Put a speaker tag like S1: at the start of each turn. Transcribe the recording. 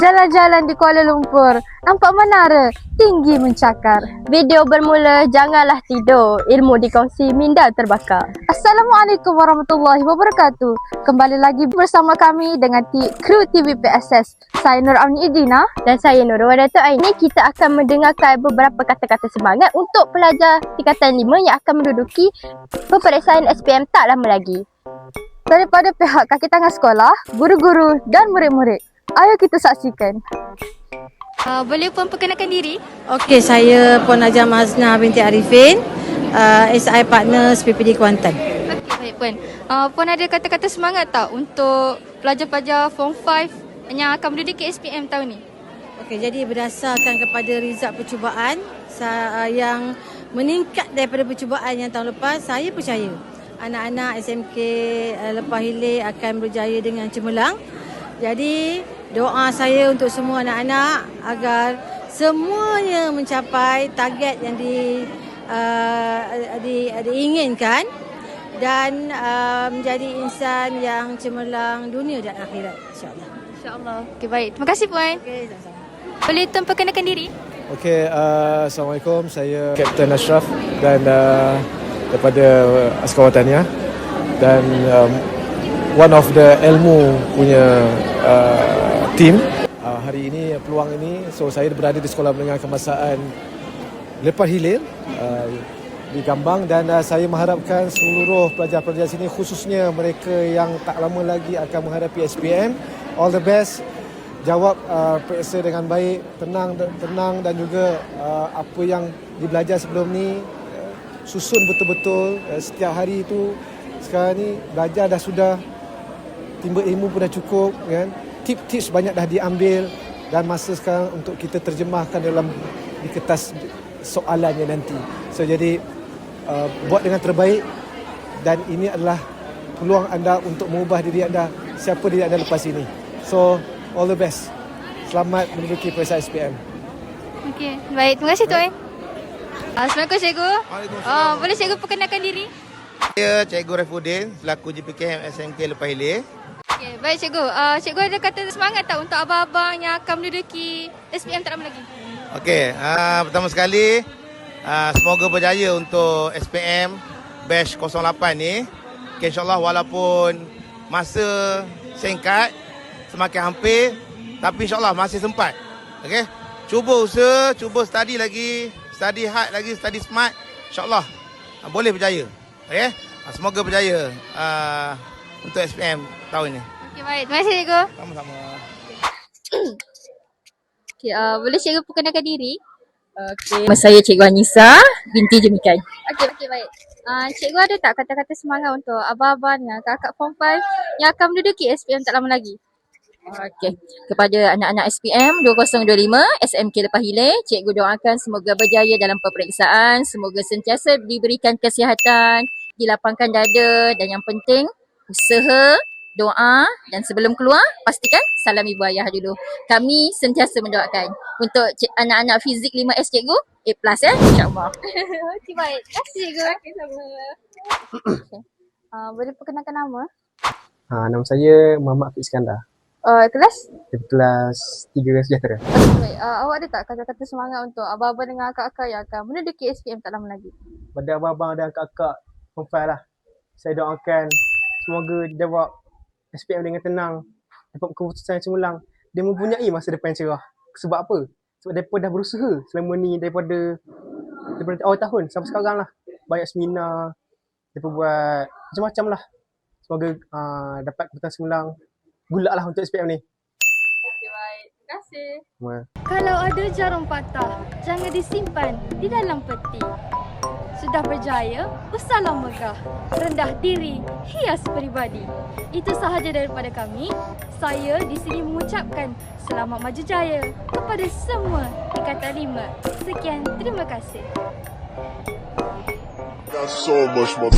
S1: Jalan-jalan di Kuala Lumpur. Nampak menara. Tinggi mencakar.
S2: Video bermula janganlah tidur. Ilmu dikongsi minda terbakar.
S1: Assalamualaikum warahmatullahi wabarakatuh. Kembali lagi bersama kami dengan ti- kru TV PSS. Saya Nur Amni Idina.
S2: Dan saya Nurul Dato' Aini. Kita akan mendengarkan beberapa kata-kata semangat untuk pelajar tingkatan 5 yang akan menduduki peperiksaan SPM tak lama lagi.
S1: Daripada pihak kaki tangan sekolah, guru-guru dan murid-murid. Ayo kita saksikan.
S2: Uh, boleh puan perkenalkan diri?
S3: Okey, saya Puan Najam Azna binti Arifin, uh, SI Partners PPD Kuantan.
S2: Okey, baik puan. Uh, puan ada kata-kata semangat tak untuk pelajar-pelajar Form 5 yang akan menduduki SPM tahun ni?
S3: Okey, jadi berdasarkan kepada result percubaan uh, yang meningkat daripada percubaan yang tahun lepas, saya percaya anak-anak SMK uh, Lepah Hilir akan berjaya dengan cemerlang. Jadi, doa saya untuk semua anak-anak agar semuanya mencapai target yang di uh, di, diinginkan dan uh, menjadi insan yang cemerlang dunia dan akhirat insya-Allah.
S2: InsyaAllah. Okey, baik. Terima kasih puan.
S3: Okey, sama-sama.
S2: Boleh tuan perkenalkan diri?
S4: Okey, uh, Assalamualaikum. Saya Kapten Ashraf dan uh, daripada Askar Wataniah dan um, one of the ilmu punya uh, team. Uh, hari ini peluang ini so saya berada di Sekolah Menengah Kemasaan Lepah Hilir uh, di Gambang. Dan uh, saya mengharapkan seluruh pelajar-pelajar sini khususnya mereka yang tak lama lagi akan menghadapi SPM all the best. Jawab uh, periksa dengan baik tenang tenang dan juga uh, apa yang dibelajar sebelum ni uh, susun betul-betul uh, setiap hari itu sekarang ni belajar dah sudah timba ilmu pun dah cukup kan tips-tips banyak dah diambil dan masa sekarang untuk kita terjemahkan dalam di kertas soalannya nanti so jadi uh, buat dengan terbaik dan ini adalah peluang anda untuk mengubah diri anda siapa diri anda lepas ini so all the best selamat menduduki peperiksaan SPM
S2: Okey, baik. Terima kasih tuan. Assalamualaikum cikgu. Oh, boleh cikgu perkenalkan diri?
S5: Saya Cikgu Raifuddin selaku JPKM SMK Lepah Hilir.
S2: Baik cikgu. Uh, cikgu ada kata semangat tak untuk abang-abang yang akan menduduki SPM tak lama lagi?
S5: Okey, uh, pertama sekali uh, semoga berjaya untuk SPM batch 08 ni. Okay, InsyaAllah walaupun masa singkat, semakin hampir, tapi insyaAllah masih sempat. Okey, cuba usaha, cuba study lagi, study hard lagi, study smart. InsyaAllah uh, boleh berjaya. Okey, uh, semoga berjaya uh, untuk SPM tahun ni.
S2: Okey, baik. Terima kasih cikgu.
S5: Sama-sama.
S2: Okey, uh, boleh cikgu perkenalkan diri?
S6: Okey. Nama saya Cikgu Anissa binti Jemikai.
S2: Okey, okey baik. Uh, cikgu ada tak kata-kata semangat untuk abang-abang yang kakak Form 5 yang akan menduduki SPM tak lama lagi?
S6: Okey. Kepada anak-anak SPM 2025 SMK Lepah Hilir, cikgu doakan semoga berjaya dalam peperiksaan, semoga sentiasa diberikan kesihatan, dilapangkan dada dan yang penting usaha, doa dan sebelum keluar pastikan salam ibu ayah dulu. Kami sentiasa mendoakan untuk cik, anak-anak fizik 5S cikgu A+ ya insya-Allah.
S2: okey, baik. Terima kasih cikgu. Okey, sama.
S1: Uh, boleh perkenalkan nama?
S7: Ha, nama saya Muhammad Afiq Iskandar.
S1: Uh, kelas?
S7: Kelas 3 sejahtera.
S1: Okey, baik. Uh, awak ada tak kata-kata semangat untuk abang-abang dengan akak-akak yang akan menduduki SPM tak lama lagi?
S7: Pada abang-abang dan kakak Confile lah. Saya doakan semoga jawab SPM dengan tenang. Dapat keputusan yang cemerlang. Dia mempunyai masa depan yang cerah. Sebab apa? Sebab mereka dah berusaha selama ni daripada daripada awal tahun sampai sekarang lah. Banyak seminar. Mereka buat macam-macam lah. Semoga uh, dapat keputusan cemerlang. Good luck lah untuk SPM ni.
S2: Okey, baik. Terima kasih. Kalau ada jarum patah, jangan disimpan di dalam peti sudah berjaya, besarlah megah, rendah diri, hias peribadi. Itu sahaja daripada kami. Saya di sini mengucapkan selamat maju jaya kepada semua Ikatan lima. Sekian, terima kasih.
S8: So much more